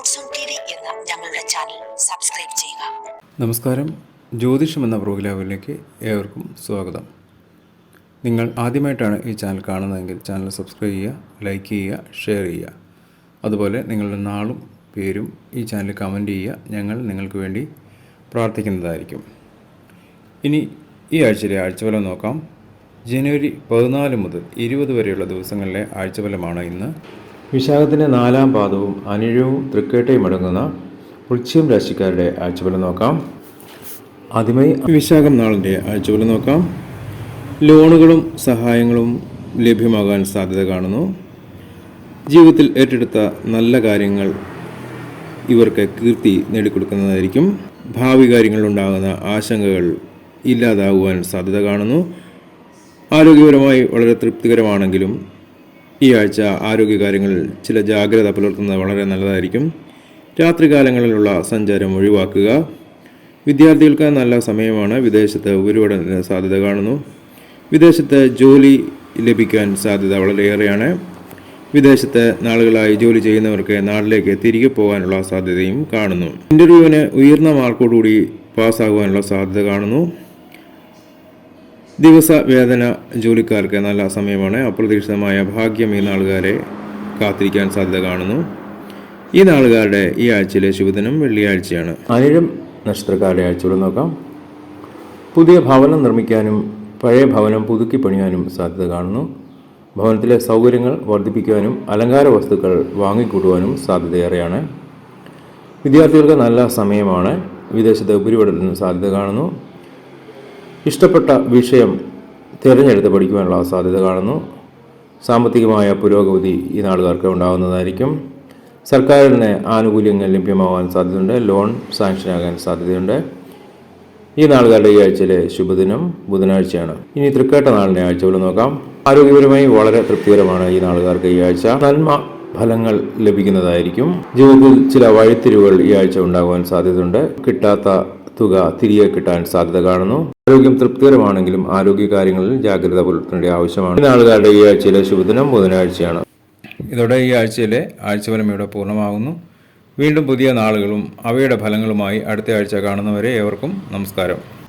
എന്ന ഞങ്ങളുടെ channel subscribe ചെയ്യുക. നമസ്കാരം. ജ്യോതിഷം എന്ന പ്രോഗ്രാമിലേക്ക് ഏവർക്കും സ്വാഗതം. നിങ്ങൾ ആദ്യമായിട്ടാണ് ഈ ചാനൽ കാണുന്നതെങ്കിൽ ചാനൽ സബ്സ്ക്രൈബ് ചെയ്യുക ലൈക്ക് ചെയ്യുക ഷെയർ ചെയ്യുക. അതുപോലെ നിങ്ങളുടെ നാളും പേരും ഈ ചാനൽ കമന്റ് ചെയ്യുക. ഞങ്ങൾ നിങ്ങൾക്ക് വേണ്ടി പ്രാർത്ഥിക്കുന്നതായിരിക്കും. ഇനി ഈ ആഴ്ചയിലെ ആഴ്ചഫലം നോക്കാം. ജനുവരി പതിനാല് മുതൽ ഇരുപത് വരെയുള്ള ദിവസങ്ങളിലെ ആഴ്ചഫലമാണ് ഇന്ന് വിശാഖത്തിന്റെ നാലാം പാദവും അനിഴവും തൃക്കേട്ടയും അടങ്ങുന്ന വൃശ്ചികം രാശിക്കാരുടെ ആഴ്ചഫലം നോക്കാം. ആദ്യമായി വിശാഖം നാളിന്റെ ആഴ്ചഫലം നോക്കാം. ലോണുകളും സഹായങ്ങളും ലഭ്യമാകാൻ സാധ്യത കാണുന്നു. ജീവിതത്തിൽ ഏറ്റെടുത്ത നല്ല കാര്യങ്ങൾ ഇവർക്ക് കീർത്തി നേടിക്കൊടുക്കുന്നതായിരിക്കും. ഭാവി കാര്യങ്ങളിലുണ്ടാകുന്ന ആശങ്കകൾ ഇല്ലാതാകുവാൻ സാധ്യത കാണുന്നു. ആരോഗ്യപരമായി വളരെ തൃപ്തികരമാണെങ്കിലും ഈ ആഴ്ച ആരോഗ്യകാര്യങ്ങളിൽ ചില ജാഗ്രത പുലർത്തുന്നത് വളരെ നല്ലതായിരിക്കും. രാത്രികാലങ്ങളിലുള്ള സഞ്ചാരം ഒഴിവാക്കുക. വിദ്യാർത്ഥികൾക്ക് നല്ല സമയമാണ്. വിദേശത്ത് ഉപരിപഠനത്തിന് സാധ്യത കാണുന്നു. വിദേശത്ത് ജോലി ലഭിക്കാൻ സാധ്യത വളരെയേറെയാണ്. വിദേശത്ത് നാളുകളായി ജോലി ചെയ്യുന്നവർക്ക് നാട്ടിലേക്ക് തിരികെ പോകാനുള്ള സാധ്യതയും കാണുന്നു. ഇന്റർവ്യൂവിന് ഉയർന്ന മാർക്കോടുകൂടി പാസ്സാകുവാനുള്ള സാധ്യത കാണുന്നു. ദിവസ വേതന ജോലിക്കാർക്ക് നല്ല സമയമാണ്. അപ്രതീക്ഷിതമായ ഭാഗ്യം ഈ നാളുകാരെ കാത്തിരിക്കാൻ സാധ്യത കാണുന്നു. ഈ നാളുകാരുടെ ഈ ആഴ്ചയിലെ ശുഭദിനം വെള്ളിയാഴ്ചയാണ്. അനിഴം നക്ഷത്രക്കാരുടെ ആഴ്ചകൾ നോക്കാം. പുതിയ ഭവനം നിർമ്മിക്കാനും പഴയ ഭവനം പുതുക്കി പണിയാനും സാധ്യത കാണുന്നു. ഭവനത്തിലെ സൗകര്യങ്ങൾ വർദ്ധിപ്പിക്കുവാനും അലങ്കാര വസ്തുക്കൾ വാങ്ങിക്കൂട്ടുവാനും സാധ്യതയേറെയാണ്. വിദ്യാർത്ഥികൾക്ക് നല്ല സമയമാണ്. വിദേശത്ത് ഉപരിപഠനത്തിന് സാധ്യത കാണുന്നു. ഇഷ്ടപ്പെട്ട വിഷയം തിരഞ്ഞെടുത്ത് പഠിക്കുവാനുള്ള സാധ്യത കാണുന്നു. സാമ്പത്തികമായ പുരോഗതി ഈ നാളുകാർക്ക് ഉണ്ടാകുന്നതായിരിക്കും. സർക്കാരിന് ആനുകൂല്യങ്ങൾ ലഭ്യമാവാൻ സാധ്യതയുണ്ട്. ലോൺ സാങ്ഷനാകാൻ സാധ്യതയുണ്ട്. ഈ നാളുകാരുടെ ഈ ആഴ്ചയിലെ ശുഭദിനം ബുധനാഴ്ചയാണ്. ഇനി തൃക്കേട്ട നാളിന്റെ ആഴ്ചകൾ നോക്കാം. ആരോഗ്യപരമായി വളരെ തൃപ്തികരമാണ് ഈ നാളുകാർക്ക് ഈ ആഴ്ച. നന്മ ഫലങ്ങൾ ലഭിക്കുന്നതായിരിക്കും. ജീവിതത്തിൽ ചില വഴിത്തിരിവുകൾ ഈ ആഴ്ച ഉണ്ടാകുവാൻ സാധ്യതയുണ്ട്. കിട്ടാത്ത തുക തിരികെ കിട്ടാൻ സാധ്യത കാണുന്നു. ആരോഗ്യം തൃപ്തികരമാണെങ്കിലും ആരോഗ്യ കാര്യങ്ങളിൽ ജാഗ്രത പുലർത്തേണ്ട ആവശ്യമാണ്. നാളുകാരുടെ ഈ ആഴ്ചയിലെ ശുഭദിനം ബുധനാഴ്ചയാണ്. ഇതോടെ ഈ ആഴ്ചയിലെ ആഴ്ചവരം ഇവിടെ പൂർണമാകുന്നു. വീണ്ടും പുതിയ നാളുകളും അവയുടെ ഫലങ്ങളുമായി അടുത്ത ആഴ്ച കാണുന്നവരെ ഏവർക്കും നമസ്കാരം.